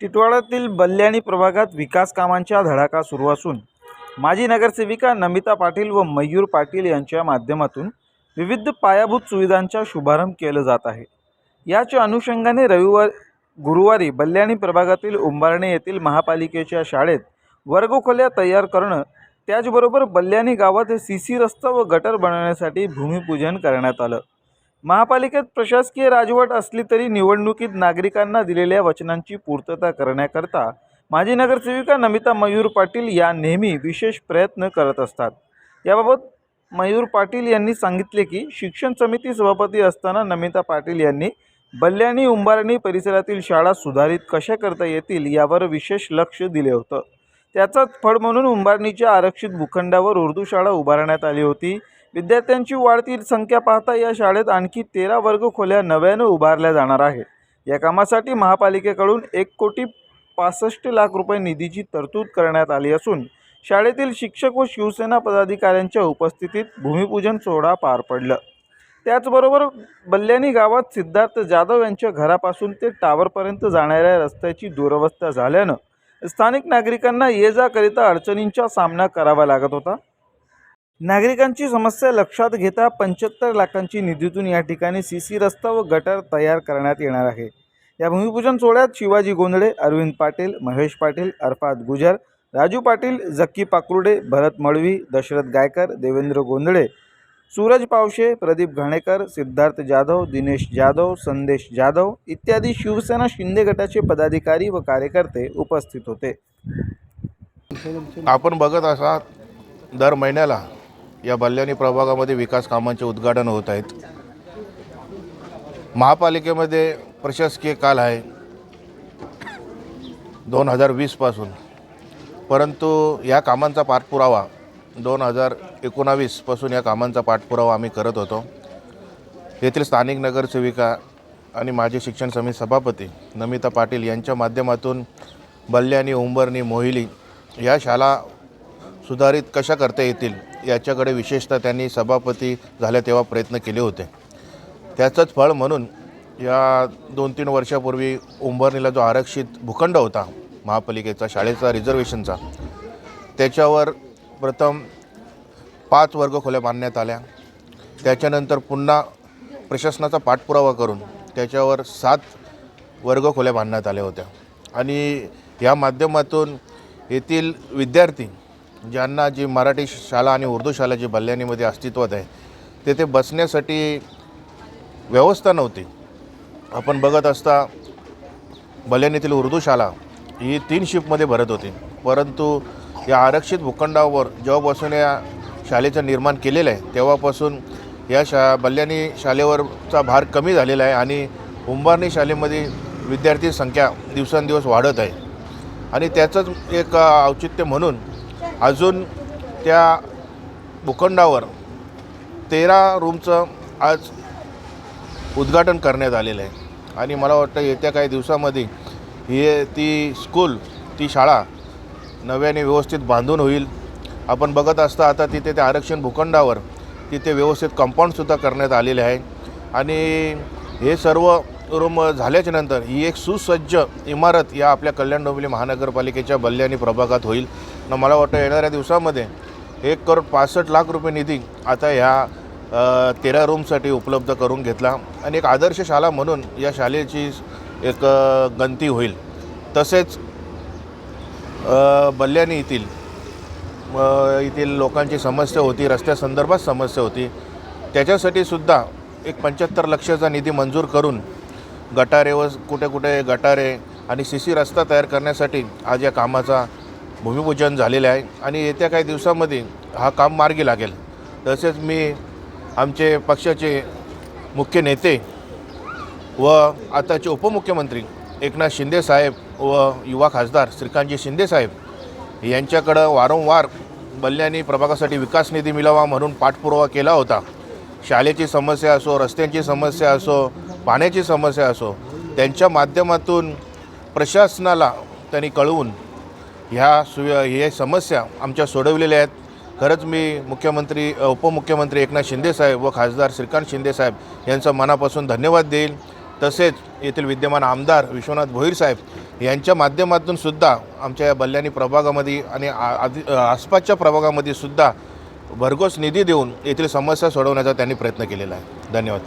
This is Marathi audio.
टिटवाळ्यातील बल्याणी प्रभागात विकास कामांचा धडाका सुरू असून माजी नगरसेविका नमिता पाटील व मयूर पाटील यांच्या माध्यमातून विविध पायाभूत सुविधांचा शुभारंभ केलं जात आहे. याच्या अनुषंगाने रविवार गुरुवारी बल्याणी प्रभागातील उंबारणे येथील महापालिकेच्या शाळेत वर्गखोल्या तयार करणं त्याचबरोबर बल्याणी गावात सी सी रस्ता व गटर बनवण्यासाठी भूमिपूजन करण्यात आलं. महापालिकेत प्रशासकीय राजवट असली तरी निवडणुकीत नागरिकांना दिलेल्या वचनांची पूर्तता करण्याकरता माजी नगरसेविका नमिता मयूर पाटील या नेहमी विशेष प्रयत्न करत असतात. याबाबत मयूर पाटील यांनी सांगितले की शिक्षण समिती सभापती असताना नमिता पाटील यांनी बल्ल्याणी उंबारणी परिसरातील शाळा सुधारित कशा करता येतील यावर विशेष लक्ष दिले होतं. त्याचाच फळ म्हणून उंबारणीच्या आरक्षित भूखंडावर उर्दू शाळा उभारण्यात आली होती. विद्यार्थ्यांची वाढती संख्या पाहता या शाळेत आणखी तेरा वर्ग खोल्या नव्यानं उभारल्या जाणार आहेत. या कामासाठी महापालिकेकडून एक कोटी पासष्ट लाख रुपये निधीची तरतूद करण्यात आली असून शाळेतील शिक्षक व शिवसेना पदाधिकाऱ्यांच्या उपस्थितीत भूमिपूजन सोहळा पार पडलं. त्याचबरोबर बल्ल्याणी गावात सिद्धार्थ जाधव यांच्या घरापासून ते टावरपर्यंत जाणाऱ्या रस्त्याची दुरवस्था झाल्यानं स्थानिक नागरिकांना ये जाकरिता अडचणींचा सामना करावा लागत होता. नागरिकांची समस्या लक्षात घेता पंच्याहत्तर लाखांची निधीतून या ठिकाणी सी सी रस्ता व गटर तयार करण्यात येणार आहे. या भूमिपूजन सोहळ्यात शिवाजी गोंधळे अरविंद पाटील महेश पाटील अरफात गुजर राजू पाटील जक्की पाकुर्डे भरत मळवी दशरथ गायकर देवेंद्र गोंधळे सूरज पावशे प्रदीप घाणेकर सिद्धार्थ जाधव दिनेश जाधव संदेश जाधव इत्यादी शिवसेना शिंदे गटाचे पदाधिकारी व कार्यकर्ते उपस्थित होते. आपण बघत असाल दर महिन्याला या बल्याणी प्रभागामध्ये विकास कामांचे उद्घाटन होत आहेत. महापालिकेमध्ये प्रशासकीय काल आहे. दोन हजार वीसपासून परंतु या कामांचा पाठपुरावा दोन हजार एकोणावीसपासून या कामांचा पाठपुरावा आम्ही करत होतो. येथील स्थानिक नगरसेविका आणि माजी शिक्षण समिती सभापती नमिता पाटील यांच्या माध्यमातून बल्ल्यानी उंबरणी मोहिली या शाळा सुधारित कशा करता येतील याच्याकडे विशेषतः त्यांनी सभापती झाल्या तेव्हा प्रयत्न केले होते. त्याचंच फळ म्हणून या दोन तीन वर्षापूर्वी उंबरणीला जो आरक्षित भूखंड होता महापालिकेचा शाळेचा रिझर्वेशनचा त्याच्यावर प्रथम पाच वर्ग खोल्या बांधण्यात आल्या. त्याच्यानंतर पुन्हा प्रशासनाचा पाठपुरावा करून त्याच्यावर सात वर्ग खोल्या बांधण्यात आल्या होत्या. आणि या माध्यमातून येथील विद्यार्थी ज्यांना जी मराठी शाळा आणि उर्दू शाळा जी बल्ल्याणीमध्ये अस्तित्वात आहे तेथे बसण्यासाठी व्यवस्था नव्हती. आपण बघत असता बल्ल्याणीतील उर्दू शाळा ही तीन शिफ्टमध्ये भरत होती. परंतु या आरक्षित भूखंडावर जेव्हापासून या शाळेचं निर्माण केलेलं आहे तेव्हापासून या शा बल्ल्याणी शाळेवरचा भार कमी झालेला आहे आणि उंबारणी शाळेमध्ये विद्यार्थी संख्या दिवसेंदिवस वाढत आहे. आणि त्याचंच एक औचित्य म्हणून अजून त्या भूखंडावर तेरा रूमचं आज उद्घाटन करण्यात आलेलं आहे. आणि मला वाटतं येत्या काही दिवसामध्ये हे ती स्कूल ती शाळा नव्याने व्यवस्थित बांधून होईल. आपण बघत असता आता तिथे त्या आरक्षण भूखंडावर तिथे व्यवस्थित कंपाऊंडसुद्धा करण्यात आलेले आहे. आणि हे सर्व रूम झाल्याच्यानंतर ही एक सुसज्ज इमारत या आपल्या कल्याण डोंबिवली महानगरपालिकेच्या बल्ल्यानी प्रभागात होईल. न मला वाटतं येणाऱ्या दिवसामध्ये एक करोड पासष्ट लाख रुपये निधी आता ह्या तेरा रूमसाठी उपलब्ध करून घेतला. आणि एक आदर्श शाळा म्हणून या शाळेची एक गणती गंती होईल. तसेच बल्ल्याणी येथील येथील लोकांची समस्या होती रस्त्यासंदर्भात समस्या होती. त्याच्यासाठी सुद्धा एक पंच्याहत्तर लक्षाचा निधी मंजूर करून गटारे व कुठे कुठे गटारे आणि सी सी रस्ता तयार करण्यासाठी आज या कामाचा भूमिपूजन झालेलं आहे आणि येत्या काही दिवसामध्ये हा काम मार्गी लागेल. तसेच मी आमचे पक्षाचे मुख्य नेते व आताचे उपमुख्यमंत्री एकनाथ शिंदे साहेब व युवा खासदार श्रीकांतजी शिंदे साहेब यांच्याकडं वारंवार बल्ल्याने प्रभागासाठी विकास निधी मिळावा म्हणून पाठपुरावा केला होता. शाळेची समस्या असो रस्त्यांची समस्या असो पाण्याची समस्या असो त्यांच्या माध्यमातून प्रशासनाला त्यांनी कळवून ह्या सु हे समस्या आमच्या सोडवलेल्या आहेत. खरंच मी मुख्यमंत्री उपमुख्यमंत्री एकनाथ शिंदेसाहेब व खासदार श्रीकांत शिंदेसाहेब यांचा मनापासून धन्यवाद देईल. तसेच येथील विद्यमान आमदार विश्वनाथ भोईर साहेब यांच्या माध्यमातून सुद्धा आमच्या या बल्ल्याणी प्रभागामध्ये आणि आधी आसपासच्या प्रभागामध्ये सुद्धा भरघोस निधी देऊन येथील समस्या सोडवण्याचा त्यांनी प्रयत्न केलेला आहे. धन्यवाद.